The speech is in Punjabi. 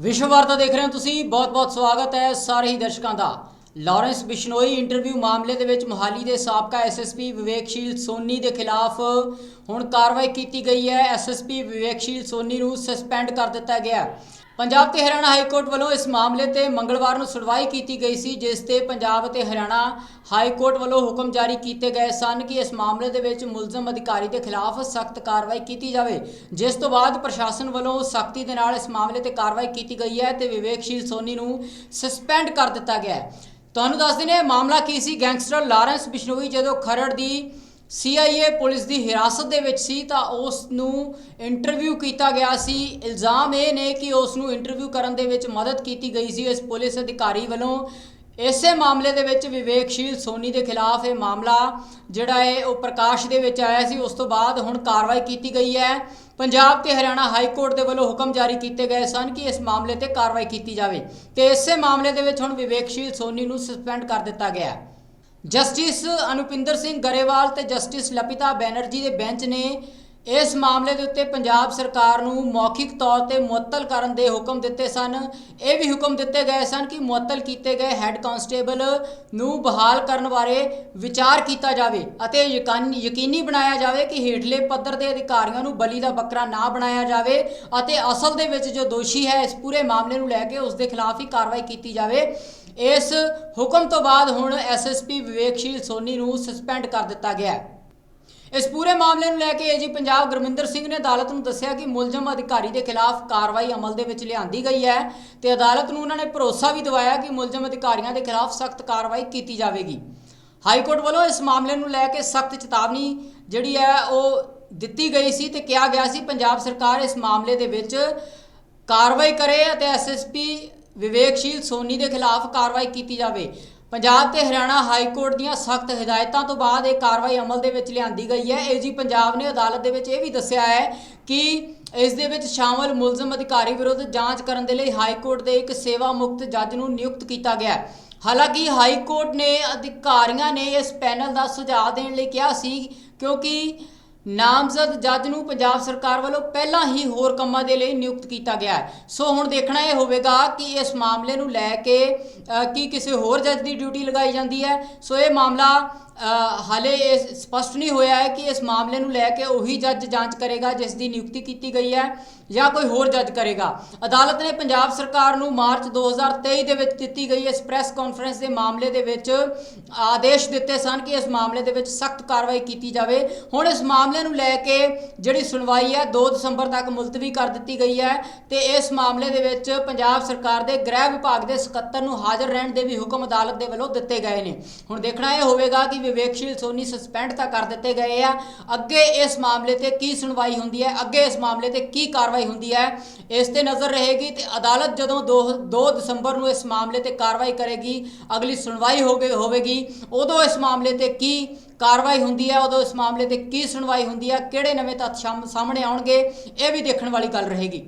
ਵਿਸ਼ਵ ਵਾਰਤਾ ਦੇਖ ਰਹੇ ਹੋ ਤੁਸੀਂ। ਬਹੁਤ-ਬਹੁਤ ਸਵਾਗਤ ਹੈ ਸਾਰੇ ਹੀ ਦਰਸ਼ਕਾਂ ਦਾ। ਲਾਰੈਂਸ ਬਿਸ਼ਨੋਈ ਇੰਟਰਵਿਊ ਮਾਮਲੇ ਦੇ ਵਿੱਚ ਮੁਹਾਲੀ ਦੇ ਸਾਬਕਾ ਐਸਐਸਪੀ ਵਿਵੇਕਸ਼ੀਲ ਸੋਨੀ ਦੇ ਖਿਲਾਫ ਹੁਣ ਕਾਰਵਾਈ ਕੀਤੀ ਗਈ ਹੈ। ਐਸਐਸਪੀ ਵਿਵੇਕਸ਼ੀਲ ਸੋਨੀ ਨੂੰ ਸਸਪੈਂਡ ਕਰ ਦਿੱਤਾ ਗਿਆ। ਪੰਜਾਬ ਤੇ ਹਰਿਆਣਾ ਹਾਈ ਕੋਰਟ ਵੱਲੋਂ ਇਸ ਮਾਮਲੇ ਤੇ ਮੰਗਲਵਾਰ ਨੂੰ ਸੁਣਵਾਈ ਕੀਤੀ ਗਈ ਸੀ, ਜਿਸ ਤੇ ਪੰਜਾਬ ਅਤੇ ਹਰਿਆਣਾ ਹਾਈ ਕੋਰਟ ਵੱਲੋਂ ਹੁਕਮ ਜਾਰੀ ਕੀਤੇ ਗਏ ਸਨ ਕਿ ਇਸ ਮਾਮਲੇ ਦੇ ਵਿੱਚ ਮੁਲਜ਼ਮ ਅਧਿਕਾਰੀ ਦੇ ਖਿਲਾਫ ਸਖਤ ਕਾਰਵਾਈ ਕੀਤੀ ਜਾਵੇ। ਜਿਸ ਤੋਂ ਬਾਅਦ ਪ੍ਰਸ਼ਾਸਨ ਵੱਲੋਂ ਸਖਤੀ ਦੇ ਨਾਲ ਇਸ ਮਾਮਲੇ ਤੇ ਕਾਰਵਾਈ ਕੀਤੀ ਗਈ ਹੈ ਤੇ ਵਿਵੇਕਸ਼ੀਲ ਸੋਨੀ ਨੂੰ ਸਸਪੈਂਡ ਕਰ ਦਿੱਤਾ ਗਿਆ ਹੈ। ਤੁਹਾਨੂੰ ਦੱਸ ਦਿੰਦੇ ਮਾਮਲਾ ਕੀ ਸੀ? ਗੈਂਗਸਟਰ ਲਾਰੈਂਸ ਬਿਸ਼ਨੋਈ ਜਦੋਂ ਖਰੜ ਦੀ CIA ਪੁਲਿਸ ਦੀ ਹਿਰਾਸਤ ਦੇ ਵਿੱਚ ਸੀ ਤਾਂ ਉਸ ਨੂੰ ਇੰਟਰਵਿਊ ਕੀਤਾ ਗਿਆ ਸੀ। ਇਲਜ਼ਾਮ ਇਹ ਨੇ ਕਿ ਉਸ ਨੂੰ ਇੰਟਰਵਿਊ ਕਰਨ ਦੇ ਵਿੱਚ ਮਦਦ ਕੀਤੀ ਗਈ ਸੀ। ਇਸ ਪੁਲਿਸ ਅਧਿਕਾਰੀ ਵੱਲੋਂ ਇਸੇ ਮਾਮਲੇ ਦੇ ਵਿੱਚ ਵਿਵੇਕਸ਼ੀਲ ਸੋਨੀ ਦੇ ਖਿਲਾਫ ਇਹ ਮਾਮਲਾ ਜਿਹੜਾ ਹੈ ਉਹ ਪ੍ਰਕਾਸ਼ ਦੇ ਵਿੱਚ ਆਇਆ ਸੀ। ਉਸ ਤੋਂ ਬਾਅਦ ਹੁਣ ਕਾਰਵਾਈ ਕੀਤੀ ਗਈ ਹੈ। ਪੰਜਾਬ ਤੇ ਹਰਿਆਣਾ ਹਾਈ ਕੋਰਟ ਦੇ ਵੱਲੋਂ ਹੁਕਮ ਜਾਰੀ ਕੀਤੇ ਗਏ ਸਨ ਕਿ ਇਸ ਮਾਮਲੇ ਤੇ ਕਾਰਵਾਈ ਕੀਤੀ ਜਾਵੇ। ਤੇ ਇਸੇ ਮਾਮਲੇ ਦੇ ਵਿੱਚ ਹੁਣ ਵਿਵੇਕਸ਼ੀਲ ਸੋਨੀ ਨੂੰ ਸਸਪੈਂਡ ਕਰ ਦਿੱਤਾ ਗਿਆ ਹੈ। ਜਸਟਿਸ ਅਨੁਪਿੰਦਰ ਸਿੰਘ ਗਰੇਵਾਲ ਤੇ ਜਸਟਿਸ ਲਪਿਤਾ ਬੈਨਰਜੀ ਦੇ ਬੈਂਚ ਨੇ ਇਸ ਮਾਮਲੇ ਦੇ ਉੱਤੇ ਪੰਜਾਬ ਸਰਕਾਰ ਨੂੰ ਮੌਖਿਕ ਤੌਰ ਤੇ ਮੁਅੱਤਲ ਕਰਨ ਦੇ ਹੁਕਮ ਦਿੱਤੇ ਸਨ। ਇਹ ਵੀ ਹੁਕਮ ਦਿੱਤੇ ਗਏ ਸਨ ਕਿ ਮੁਅੱਤਲ ਕੀਤੇ ਗਏ ਹੈੱਡ ਕਾਂਸਟੇਬਲ ਨੂੰ ਬਹਾਲ ਕਰਨ ਬਾਰੇ ਵਿਚਾਰ ਕੀਤਾ ਜਾਵੇ ਅਤੇ ਯਕਨ- ਯਕੀਨੀ ਬਣਾਇਆ ਜਾਵੇ ਕਿ ਹੇਠਲੇ ਪੱਧਰ ਦੇ ਅਧਿਕਾਰੀਆਂ ਨੂੰ ਬਲੀ ਦਾ ਬੱਕਰਾ ਨਾ ਬਣਾਇਆ ਜਾਵੇ ਅਤੇ ਅਸਲ ਦੇ ਵਿੱਚ ਜੋ ਦੋਸ਼ੀ ਹੈ ਇਸ ਪੂਰੇ ਮਾਮਲੇ ਨੂੰ ਲੈ ਕੇ ਉਸ ਦੇ ਖਿਲਾਫ ਹੀ ਕਾਰਵਾਈ ਕੀਤੀ ਜਾਵੇ। ਇਸ ਹੁਕਮ ਤੋਂ ਬਾਅਦ ਹੁਣ ਐਸਐਸਪੀ ਵਿਵੇਕਸ਼ੀਲ ਸੋਨੀ ਨੂੰ ਸਸਪੈਂਡ ਕਰ ਦਿੱਤਾ ਗਿਆ ਹੈ। ਇਸ ਪੂਰੇ ਮਾਮਲੇ ਨੂੰ ਲੈ ਕੇ ਏਜੀ ਪੰਜਾਬ ਗੁਰਮਿੰਦਰ ਸਿੰਘ ਨੇ ਅਦਾਲਤ ਨੂੰ ਦੱਸਿਆ ਕਿ ਮੁਲਜ਼ਮ ਅਧਿਕਾਰੀ ਦੇ ਖਿਲਾਫ ਕਾਰਵਾਈ ਅਮਲ ਦੇ ਵਿੱਚ ਲਿਆਂਦੀ ਗਈ ਹੈ ਤੇ ਅਦਾਲਤ ਨੂੰ ਉਹਨਾਂ ਨੇ ਭਰੋਸਾ ਵੀ ਦਿਵਾਇਆ ਕਿ ਮੁਲਜ਼ਮ ਅਧਿਕਾਰੀਆਂ ਦੇ ਖਿਲਾਫ ਸਖਤ ਕਾਰਵਾਈ ਕੀਤੀ ਜਾਵੇਗੀ। ਹਾਈ ਕੋਰਟ ਵੱਲੋਂ ਇਸ ਮਾਮਲੇ ਨੂੰ ਲੈ ਕੇ ਸਖਤ ਚੇਤਾਵਨੀ ਜਿਹੜੀ ਹੈ ਉਹ ਦਿੱਤੀ ਗਈ ਸੀ ਤੇ ਕਿਹਾ ਗਿਆ ਸੀ, ਪੰਜਾਬ ਸਰਕਾਰ ਇਸ ਮਾਮਲੇ ਦੇ ਵਿੱਚ ਕਾਰਵਾਈ ਕਰੇ ਅਤੇ ਐਸਐਸਪੀ ਵਿਵੇਕਸ਼ੀਲ ਸੋਨੀ ਦੇ ਖਿਲਾਫ ਕਾਰਵਾਈ ਕੀਤੀ ਜਾਵੇ। ਪੰਜਾਬ ਤੇ ਹਰਿਆਣਾ ਹਾਈ ਕੋਰਟ ਦੀਆਂ ਸਖਤ ਹਦਾਇਤਾਂ ਤੋਂ ਬਾਅਦ ਇਹ ਕਾਰਵਾਈ ਅਮਲ ਦੇ ਵਿੱਚ ਲਿਆਂਦੀ ਗਈ ਹੈ। ਏਜੀ ਪੰਜਾਬ ਨੇ ਅਦਾਲਤ ਦੇ ਵਿੱਚ ਇਹ ਵੀ ਦੱਸਿਆ ਹੈ ਕਿ ਇਸ ਦੇ ਵਿੱਚ ਸ਼ਾਮਲ ਮੁਲਜ਼ਮ ਅਧਿਕਾਰੀ ਵਿਰੁੱਧ ਜਾਂਚ ਕਰਨ ਦੇ ਲਈ ਹਾਈ ਕੋਰਟ ਦੇ ਇੱਕ ਸੇਵਾ ਮੁਕਤ ਜੱਜ ਨੂੰ ਨਿਯੁਕਤ ਕੀਤਾ ਗਿਆ ਹੈ। ਹਾਲਾਂਕਿ ਹਾਈ ਕੋਰਟ ਨੇ ਅਧਿਕਾਰੀਆਂ ਨੇ ਇਸ ਪੈਨਲ ਦਾ ਸੁਝਾਅ ਦੇਣ ਲਈ ਕਿਹਾ ਸੀ, ਕਿਉਂਕਿ ਨਾਮਜ਼ਦ ਜੱਜ ਨੂੰ ਪੰਜਾਬ ਸਰਕਾਰ ਵੱਲੋਂ ਪਹਿਲਾਂ ਹੀ ਹੋਰ ਕੰਮਾਂ ਦੇ ਲਈ ਨਿਯੁਕਤ ਕੀਤਾ ਗਿਆ ਹੈ। ਸੋ ਹੁਣ ਦੇਖਣਾ ਇਹ ਹੋਵੇਗਾ ਕਿ ਇਸ ਮਾਮਲੇ ਨੂੰ ਲੈ ਕੇ ਕੀ ਕਿਸੇ ਹੋਰ ਜੱਜ ਦੀ ਡਿਊਟੀ ਲਗਾਈ ਜਾਂਦੀ ਹੈ। ਸੋ ਇਹ ਮਾਮਲਾ ਹਾਲੇ ਇਹ ਸਪਸ਼ਟ ਨਹੀਂ ਹੋਇਆ ਹੈ ਕਿ ਇਸ ਮਾਮਲੇ ਨੂੰ ਲੈ ਕੇ ਉਹੀ ਜੱਜ ਜਾਂਚ ਕਰੇਗਾ ਜਿਸ ਦੀ ਨਿਯੁਕਤੀ ਕੀਤੀ ਗਈ ਹੈ ਜਾਂ ਕੋਈ ਹੋਰ ਜੱਜ ਕਰੇਗਾ। ਅਦਾਲਤ ਨੇ ਪੰਜਾਬ ਸਰਕਾਰ ਨੂੰ ਮਾਰਚ 2023 ਦੇ ਵਿੱਚ ਦਿੱਤੀ ਗਈ ਇਸ ਪ੍ਰੈਸ ਕਾਨਫਰੰਸ ਦੇ ਮਾਮਲੇ ਦੇ ਵਿੱਚ ਆਦੇਸ਼ ਦਿੱਤੇ ਸਨ ਕਿ ਇਸ ਮਾਮਲੇ ਦੇ ਵਿੱਚ ਸਖਤ ਕਾਰਵਾਈ ਕੀਤੀ ਜਾਵੇ। ਹੁਣ ਇਸ ਮਾਮਲੇ ਨੂੰ ਲੈ ਕੇ ਜਿਹੜੀ ਸੁਣਵਾਈ ਹੈ 2 ਦਸੰਬਰ ਤੱਕ ਮੁਲਤਵੀ ਕਰ ਦਿੱਤੀ ਗਈ ਹੈ ਤੇ ਇਸ ਮਾਮਲੇ ਦੇ ਵਿੱਚ ਪੰਜਾਬ ਸਰਕਾਰ ਦੇ ਗ੍ਰਹਿ ਵਿਭਾਗ ਦੇ ਸਕੱਤਰ ਨੂੰ ਹਾਜ਼ਰ ਰਹਿਣ ਦੇ ਵੀ ਹੁਕਮ ਅਦਾਲਤ ਦੇ ਵੱਲੋਂ ਦਿੱਤੇ ਗਏ ਨੇ। ਹੁਣ ਦੇਖਣਾ ਇਹ ਹੋਵੇਗਾ ਕਿ ਵਿਵੇਕਸ਼ੀਲ ਸੋਨੀ ਸਸਪੈਂਡ ਤਾਂ ਕਰ ਦਿੱਤੇ ਗਏ ਆ। ਅੱਗੇ ਇਸ ਮਾਮਲੇ ਤੇ ਕੀ ਸੁਣਵਾਈ ਹੁੰਦੀ ਹੈ? ਅੱਗੇ ਇਸ ਮਾਮਲੇ ਤੇ ਕੀ ਕਾਰਵਾਈ ਹੁੰਦੀ ਹੈ? ਇਸ ਤੇ ਨਜ਼ਰ ਰਹੇਗੀ ਤੇ ਅਦਾਲਤ ਜਦੋਂ 2 ਦਸੰਬਰ ਨੂੰ ਇਸ ਮਾਮਲੇ ਤੇ ਕਾਰਵਾਈ ਕਰੇਗੀ, ਅਗਲੀ ਸੁਣਵਾਈ ਹੋਗੇ ਹੋਵੇਗੀ, ਉਦੋਂ ਇਸ ਮਾਮਲੇ ਤੇ ਕੀ ਕਾਰਵਾਈ ਹੁੰਦੀ ਹੈ, ਉਦੋਂ ਇਸ ਮਾਮਲੇ ਤੇ ਕੀ ਸੁਣਵਾਈ ਹੁੰਦੀ ਹੈ, ਕਿਹੜੇ ਨਵੇਂ ਤੱਥ ਸਾਹਮਣੇ ਆਉਣਗੇ, ਇਹ ਵੀ ਦੇਖਣ ਵਾਲੀ ਗੱਲ ਰਹੇਗੀ।